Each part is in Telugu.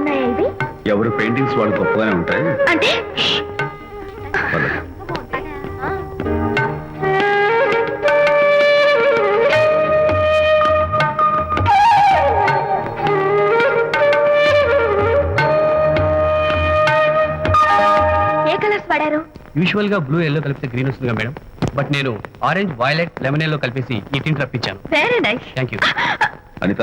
ఉన్నాయా ఇవి? ఎవరు పెయింటింగ్స్ వాళ్ళు గొప్పగానే ఉంటాయి? అంటే పద. ఏ కలర్స్ వాడారు? యూజువల్గా బ్లూ ఎల్లో కలిపితే గ్రీన్ వస్తుందిగా మేడం. బట్ నేను ఆరెంజ్ వైలెట్ లెమన్ ఎల్లో కలిపేసి ఈ tint రప్పించాను. Very nice thank you Anitha?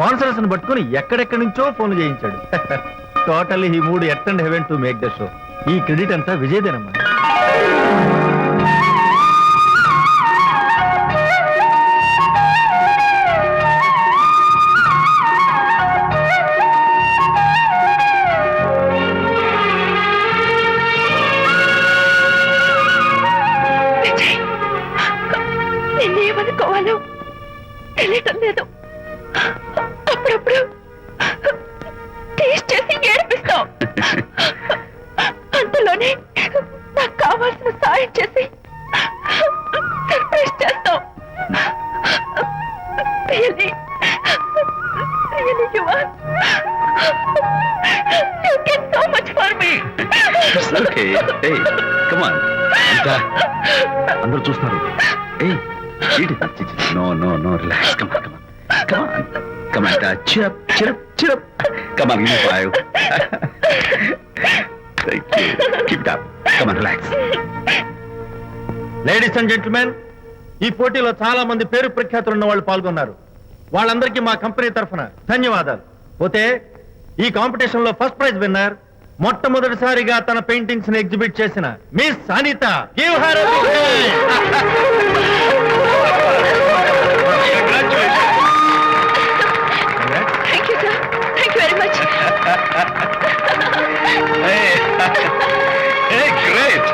Sponsors పట్టుకుని ఎక్కడెక్కడి నుంచో ఫోన్ చేయించాడు. టోటల్లీ ఈ మూడు at and heaven to make the show. ఈ క్రెడిట్ అంతా విజయదేనమ్మా. అంతలోనే నాకు కావాల్సిన సాయం చేసి అందరూ చూస్తున్నారు. ఏయ్ ఏంటి no no no relax come on come on come on come on cheer up cheer up cheer up come on give Thank you. Keep it up. Come on, relax. Ladies and gentlemen ఈ పోటీలో చాలా మంది పేరు ప్రఖ్యాతులు ఉన్న వాళ్ళు పాల్గొన్నారు వాళ్ళందరికీ మా కంపెనీ తరఫున ధన్యవాదాలు పోతే ఈ కాంపిటీషన్లో ఫస్ట్ ప్రైజ్ విన్నర్ మొట్టమొదటిసారిగా తన పెయింటింగ్స్ని ఎగ్జిబిట్ చేసిన miss Anitha give her great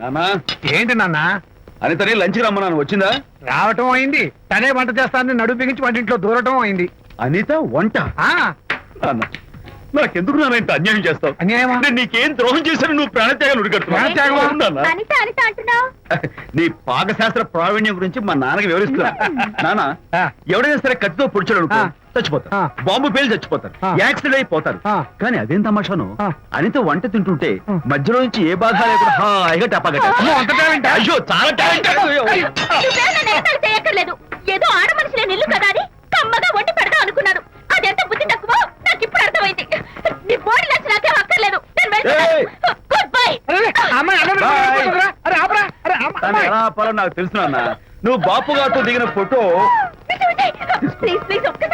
నానా ఏంటి నాన్న? అనితని లంచ్కి రమ్మన్నాను వచ్చిందా? రావటం అయింది. తనే వంట చేస్తానని నడుము బిగించి వంటింట్లో దూరటం అయింది. అనిత వంట? ఆ. నాన్న, నాకెందుకు నాన్న ఇంత అన్యాయం చేస్తావు? అన్యాయమా? అంటే నీకేం ద్రోహం చేశాను నువ్వు ప్రాణత్యాగం ఉడికడుతున్నావు ప్రాణత్యాగమా? అవును నాన్న. అనిత అనిత అంటున్నావు? నీ పాకశాస్త్ర ప్రావీణ్యం గురించి మా నాన్నకి వివరిస్తున్నా. నాన్న ఆ. ఎవడైనా సరే కత్తితో పొడిచాడు అనుకో ఆ. చచ్చిపోతారు. బాంబు పేలు చచ్చిపోతారు. యాక్సిడెంట్ అయిపోతారు. కానీ అదేం తమాషాను. అనిత వంట తింటుంటే. మధ్యలో నుంచి ఏ బాధ లేకుండా హాయిగా టపాగట? అయ్యో చాలా టాలెంట్? ఏదో ఆడ మనిషిని నిల్లు కదా అని కమ్మగా వండి పెడదాం అనుకున్నాను. అదెంత బుద్ధి తక్కువ? నాకు ఇప్పుడు అర్థమైంది. నీ బాడీ నచ్చి నాకేం అక్కర్లేదు. అన్నం నాకు తెలుసు నాన్న. నువ్వు బాపు గారితో దిగిన ఫోటో ప్లీజ్ ప్లీజ్ ఒక్కసారి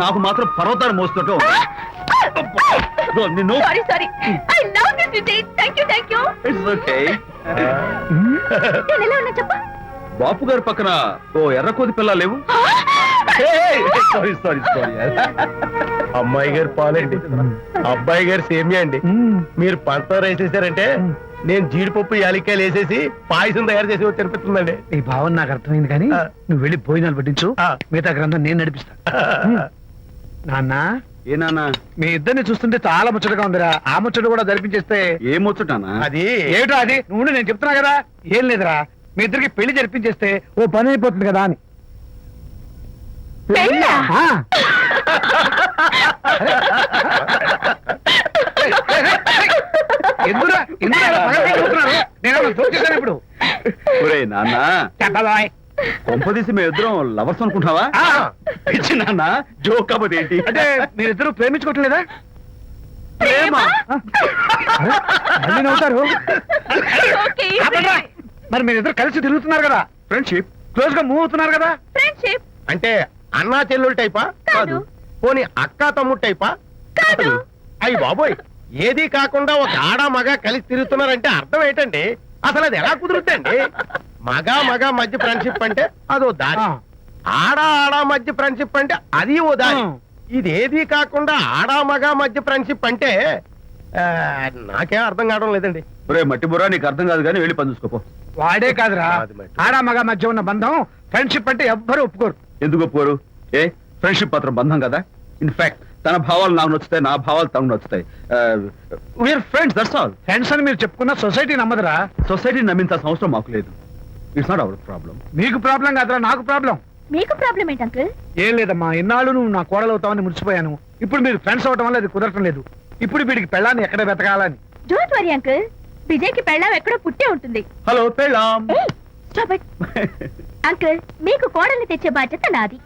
నాకు మాత్రం పర్వతాలు మోస్తుంటాం నిన్ను. Sorry sorry I love this Vijay it's okay నేను ఎలా ఉన్నా చెప్పు. బాపు గారి పక్కన ఓ ఎర్ర కోతి పిల్ల లేవు సారీ సారీ సారీ అమ్మాయి గారు పాలండి. అబ్బాయి గారు సేమియా అండి. మీరు పంచదార వేసేసారంటే నేను జీడిపప్పు యాలిక్కాయలు వేసేసి పాయసం తయారు చేసి వచ్చి అనిపిస్తుందండి. నీ భావన నాకు అర్థమైంది కానీ. నువ్వు వెళ్ళి భోజనాలు పట్టించు. ఆ. మిగతా గ్రంథం నేను నడిపిస్తా. నాన్న ఏ నాన్న? మీ ఇద్దరిని చూస్తుంటే చాలా ముచ్చటగా ఉందిరా. ఆ ముచ్చట కూడా జరిపించేస్తే ఏమొచ్చుటానా అది ఏమిటో అది? నువ్వు నేను చెప్తున్నా కదా. ఏం లేదురా. మీ ఇద్దరికి పెళ్ళి జరిపించేస్తే ఓ పని అయిపోతుంది కదా అని. పెళ్ళా? ఆ. ఎందురా ఎందురా ఇలా పగలబడి చూస్తున్నారు? నేనేమన్నా జోక్ చేశానా ఇప్పుడు? ఒరే నాన్న. చెప్పబాయ్. కొంపదీసి మేము ఇద్దరం లవర్స్ అనుకుంటావా ఆ, పిచ్చి నాన్న జోక్ కాబట్టి ఏంటి? అంటే మీరిద్దరు ప్రేమించుకోవట్లేదా? ప్రేమ? నవ్వుతారు? ఓకే ఆపండ్రా. మరి మీరిద్దరు కలిసి తిరుగుతున్నారు కదా? ఫ్రెండ్షిప్ క్లోజ్గా మూవ్ అవుతున్నారు కదా? ఫ్రెండ్షిప్ అంటే అన్నా చెల్లెలు టైపా? కాదు. పోనీ అక్క తమ్ముడు టైపా? కాదు. అయ్యి బాబోయ్ ఏది కాకుండా ఒక ఆడ మగ కలిసి తిరుగుతున్నారంటే అర్థం ఏంటండి? అసలు అది ఎలా కుదురుద్దండి మగ మగ మధ్య ఫ్రెండ్షిప్ అంటే అదో దారి. ఆడ ఆడ మధ్య ఫ్రెండ్షిప్ అంటే అది ఓ దారి. ఆ. ఇది ఏది కాకుండా ఆడ మగ మధ్య ఫ్రెండ్షిప్ అంటే నాకేం అర్థం కావడం లేదండి. ఒరే మట్టి బుర్రా నీకు అర్థం కాదు కానీ వెళ్ళి పని చూసుకోపో. వాడే కాదురా. ఆడ మగ మధ్య ఉన్న బంధం ఫ్రెండ్షిప్ అంటే ఎవ్వరు ఒప్పుకోరు. ఎందుకు ఒప్పుకోరు ఏ? ఫ్రెండ్షిప్ మాత్రం బంధం కదా? ఇన్ఫాక్ట్ తన భావాలు నాకు నచ్చుతాయి నా భావాలు తనకు నచ్చుతాయి. We're friends that's all friends అని మీరు చెప్పుకున్న సొసైటీ నమ్మదురా? సొసైటీ నమ్మించాల్సిన అవసరం మాకు లేదు. ఇట్స్ నాట్ అవర్ ప్రాబ్లం మీకు ప్రాబ్లం కాదురా నాకు ప్రాబ్లం మీకు ప్రాబ్లం ఏంటి అంకుల్ ఏం లేదమ్మా ఇన్నాళ్ళు నువ్వు నా కోడలు అవుతావని మురిసిపోయాను. ఇప్పుడు మీరు ఫ్రెండ్స్ అవటం వల్ల అది కుదరటం లేదు. ఇప్పుడు వీడికి పెళ్ళాన్ని ఎక్కడ వెతకాలని? డోంట్ వరీ అంకుల్ విజయ్కి పెళ్ళాం ఎక్కడో పుట్టే ఉంటుంది. హలో పెళ్ళాం. stop it. అంకుల్ మీకు కోడల్ని తెచ్చే బాధ్యత నాది.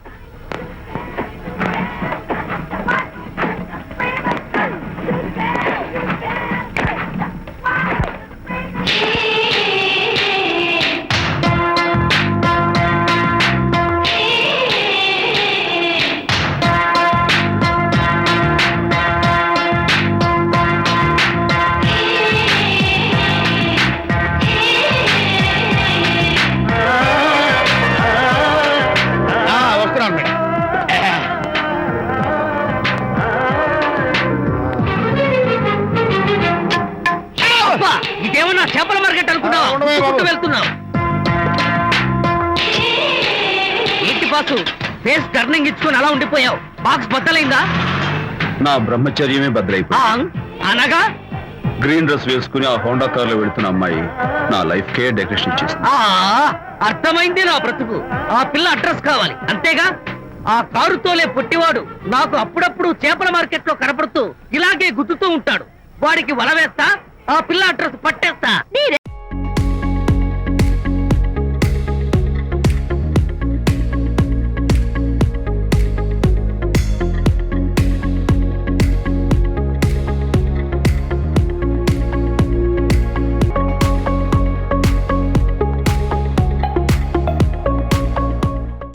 ఆ, ఏంటి బాసు? ఫేస్ టర్నింగ్ ఇచ్చుకొని అలా ఉండిపోయావు. బాక్స్ బద్దలైందా? నా బ్రహ్మచర్యమే ఆ, భద్రైపోయింది అనగా? గ్రీన్ డ్రెస్ వేసుకుని ఆ హోండా కార్లో వెళ్తున్న అమ్మాయి నా లైఫ్ కే డెకరేషన్ ఇచ్చేసింది ఆ అర్థమైంది నా బ్రతుకు. ఆ పిల్ల అడ్రస్ కావాలి. అంతేగా? ఆ కారుతోలే పుట్టివాడు నాకు అప్పుడప్పుడు చేపల మార్కెట్లో కనపడుతూ ఇలాగే గుద్దుతూ ఉంటాడు. వాడికి వల వేస్తా ఆ పిల్ల అడ్రస్ పట్టేస్తా. నీ